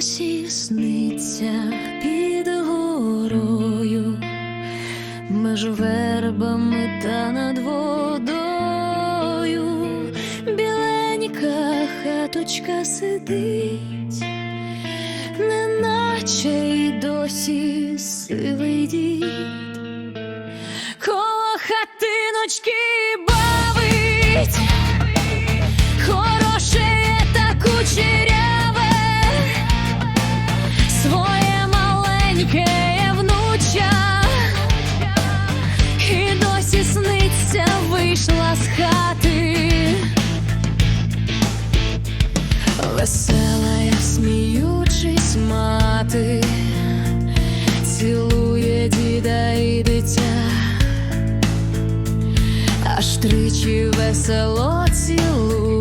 досі сниться під горою, меж вербами та над водою, біленька хаточка сидить, неначе й досі сивий дід коло хатиночки бавить. Хороше та куче Тричі весело цілу.